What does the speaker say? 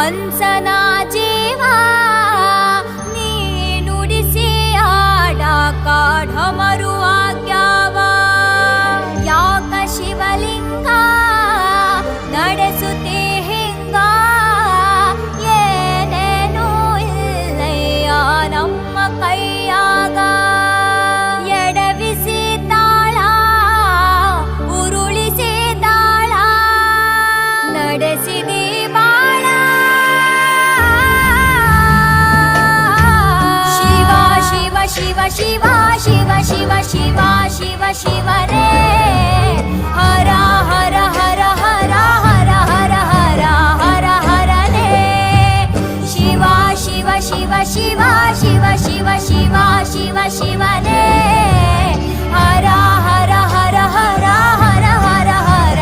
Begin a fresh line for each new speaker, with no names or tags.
们在哪？शिवा शिव शिव शिवा शिव शिव रे हर हर हर हर हर हर हर हर हर रे शिवा शिव शिव शिवा शिव शिव शिवा शिव शिव